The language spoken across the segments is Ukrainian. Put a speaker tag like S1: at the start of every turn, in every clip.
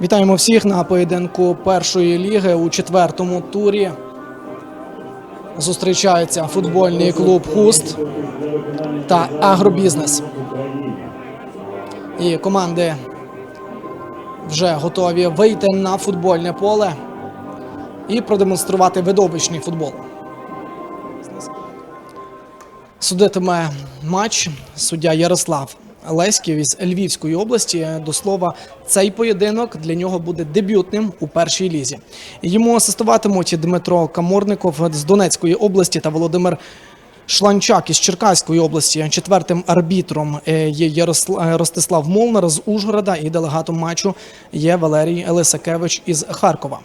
S1: Вітаємо всіх на поєдинку першої ліги у четвертому турі. Зустрічаються футбольний клуб Хуст та Агробізнес. І команди вже готові вийти на футбольне поле і продемонструвати видовищний футбол. Судитиме матч суддя Ярослав Леськів із Львівської області. До слова, цей поєдинок для нього буде дебютним у першій лізі. Йому асистуватимуть Дмитро Каморников з Донецької області та Володимир Шланчак із Черкаської області. Четвертим арбітром е, є Яросла- е, Ростислав Молнар з Ужгорода і делегатом матчу є Валерій Лисакевич із Харкова.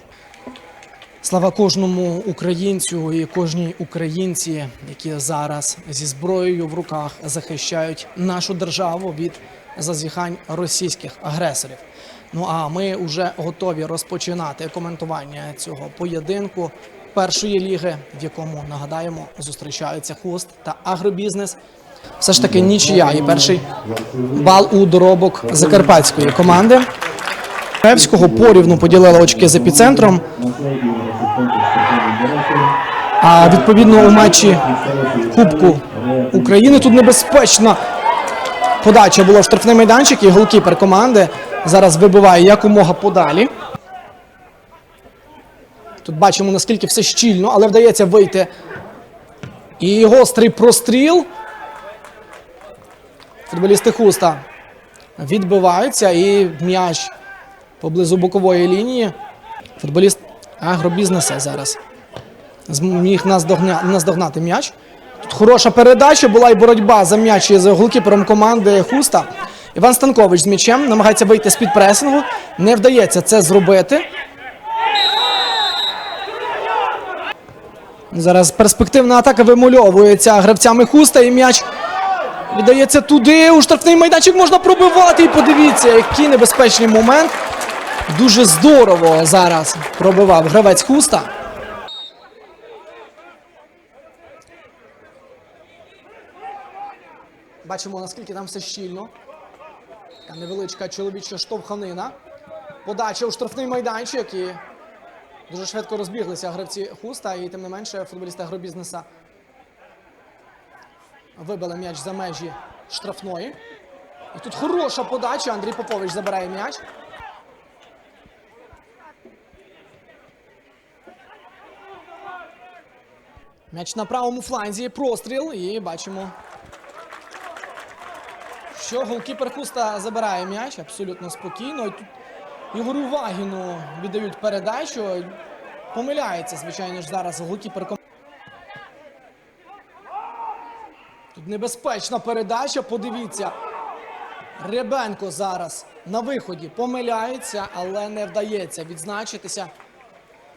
S1: Слава кожному українцю і кожній українці, які зараз зі зброєю в руках захищають нашу державу від зазіхань російських агресорів. Ну а ми вже готові розпочинати коментування цього поєдинку першої ліги, в якому нагадаємо зустрічаються хуст та агробізнес. Все ж таки нічия і перший бал у доробок закарпатської команди. Ревського порівну поділила очки з епіцентром. А відповідно у матчі Кубку України тут небезпечна подача була в штрафний майданчик і голкіпер команди зараз вибиває якомога подалі. Тут бачимо наскільки все щільно, але вдається вийти. І гострий простріл. Футболісти Хуста відбиваються і м'яч поблизу бокової лінії. Футболіст агробізнеса зараз зміг наздогнати м'яч. Тут хороша передача була і боротьба за м'яч із голкіпером команди Хуста. Іван Станкович з м'ячем намагається вийти з-під пресингу. Не вдається це зробити. Зараз перспективна атака вимульовується гравцями Хуста і м'яч віддається туди. У штрафний майданчик можна пробивати. І подивіться, який небезпечний момент. Дуже здорово зараз пробивав гравець Хуста. Бачимо, наскільки там все щільно. Така невеличка чоловіча штовханина. Подача у штрафний майданчик і дуже швидко розбіглися гравці Хуста, і тим не менше футболісти агробізнеса вибили м'яч за межі штрафної. І тут хороша подача. Андрій Попович забирає м'яч. М'яч на правому фланзі. Простріл. І бачимо, що голкіпер Хуста забирає м'яч абсолютно спокійно. Ігорю Вагіну віддають передачу. Помиляється, звичайно ж, зараз голкіпер Тут небезпечна передача. Подивіться. Ребенко зараз на виході помиляється, але не вдається відзначитися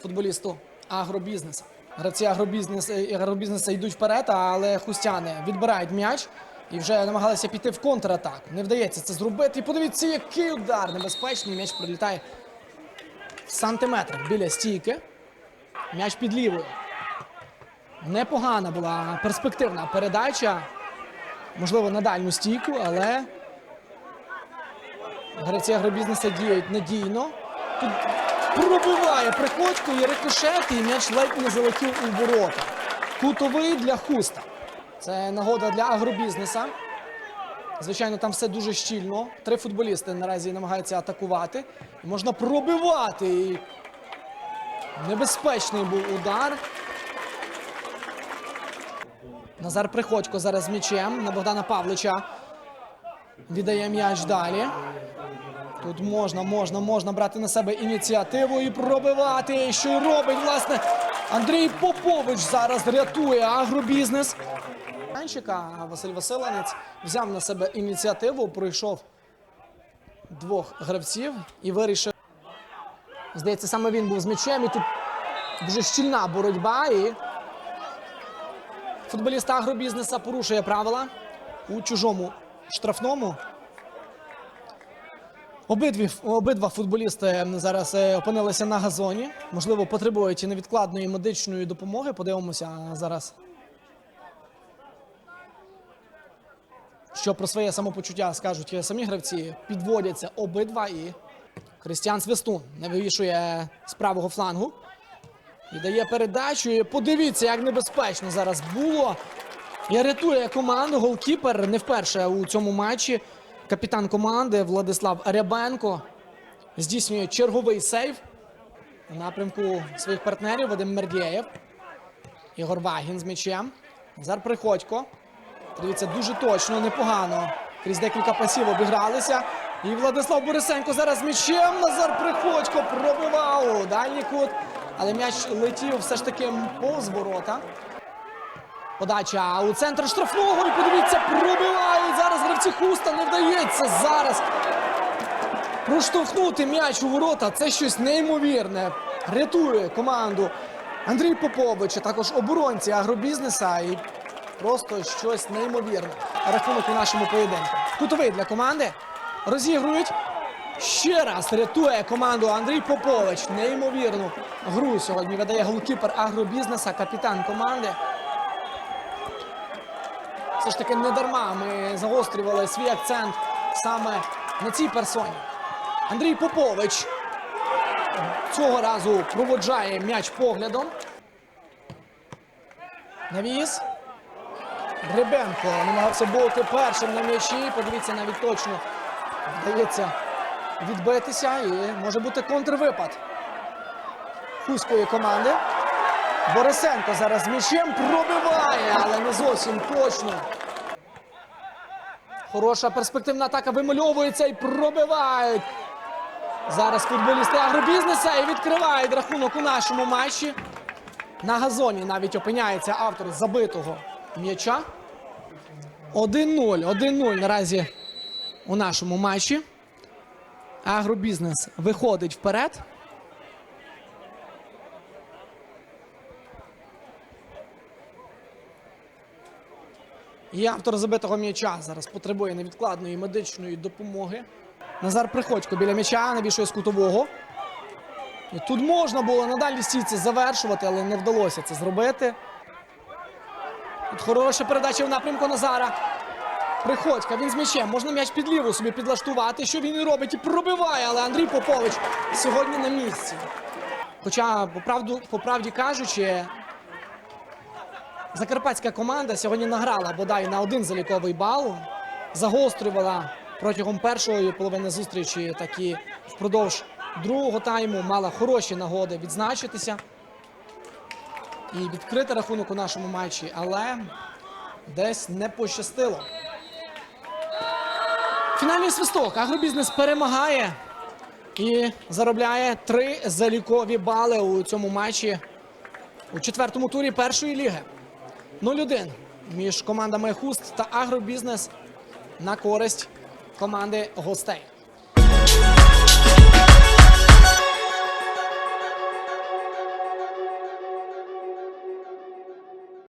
S1: футболісту агробізнеса. Гравці агробізнес, е, агробізнеса йдуть вперед, але хустяни відбирають м'яч і вже намагалися піти в контратаку. Не вдається це зробити. І подивіться, який удар небезпечний. М'яч прилітає в сантиметрах біля стійки. М'яч під лівою. Непогана була перспективна передача. Можливо, на дальню стійку, але гравці агробізнеса діють надійно. Тут пробиває приходько і рикошет, і м'яч ледь не залетів у ворота. Кутовий для хуста. Це нагода для агробізнеса. Звичайно, там все дуже щільно. Три футболісти наразі намагаються атакувати. Можна пробивати. І небезпечний був удар. Назар Приходько зараз з м'ячем на Богдана Павлича. Віддає м'яч далі. Тут можна, можна, можна брати на себе ініціативу і пробивати. Що робить, власне, Андрій Попович зараз рятує агробізнес. Танчика Василь Василенець взяв на себе ініціативу, пройшов двох гравців і вирішив. Здається, саме він був з м'ячем. І тут дуже щільна боротьба. І футболіст агробізнеса порушує правила у чужому штрафному. Обидві обидва футболісти зараз е, опинилися на газоні. Можливо, потребують і невідкладної медичної допомоги. Подивимося зараз. Що про своє самопочуття скажуть самі гравці, підводяться обидва і Крістіан Свистун не вивішує з правого флангу. Віддає передачу. І подивіться, як небезпечно зараз було. І рятує команду. Голкіпер не вперше у цьому матчі. Капітан команди Владислав Рябенко здійснює черговий сейв у напрямку своїх партнерів Вадим Мердєєв. Ігор Вагін з м'ячем. Назар Приходько. Дивіться, дуже точно, непогано. Крізь декілька пасів обігралися. І Владислав Борисенко зараз з м'ячем. Назар Приходько пробивав дальній кут. Але м'яч летів все ж таки повз ворота. Подача у центр штрафного. І подивіться, пробивають. Зараз гравці хуста не вдається. Зараз проштовхнути м'яч у ворота. Це щось неймовірне. Рятує команду Андрій Попович, а також оборонці агробізнеса. І просто щось неймовірне. Рахунок у нашому поєдинку. Кутовий для команди. Розігрують. Ще раз рятує команду Андрій Попович. Неймовірну гру сьогодні видає голкіпер агробізнеса, капітан команди. Все ж таки не дарма ми загострювали свій акцент саме на цій персоні. Андрій Попович цього разу проводжає м'яч поглядом. Навіс. Гребенко намагався бути першим на м'ячі. Подивіться, навіть точно вдається відбитися і може бути контрвипад хуської команди. Борисенко зараз м'ячем пробиває, але не зовсім точно. Хороша перспективна атака вимальовується і пробивають. Зараз футболісти агробізнеса і відкривають рахунок у нашому матчі. На газоні навіть опиняється автор забитого м'яча. 1-0. 1-0 наразі у нашому матчі. Агробізнес виходить вперед. І автор забитого м'яча зараз потребує невідкладної медичної допомоги. Назар Приходько біля м'яча навішує з кутового. І тут можна було на дальній стійці завершувати, але не вдалося це зробити. Тут хороша передача в напрямку Назара. Приходька, він з м'ячем. Можна м'яч під ліву собі підлаштувати. Що він і робить? І пробиває, але Андрій Попович сьогодні на місці. Хоча, по, правду, по правді кажучи, закарпатська команда сьогодні награла бодай на один заліковий бал. Загострювала протягом першої половини зустрічі, так і впродовж другого тайму мала хороші нагоди відзначитися і відкрити рахунок у нашому матчі, але десь не пощастило. Фінальний свисток. Агробізнес перемагає і заробляє три залікові бали у цьому матчі у четвертому турі першої ліги. 0-1 між командами Хуст та Агробізнес на користь команди гостей.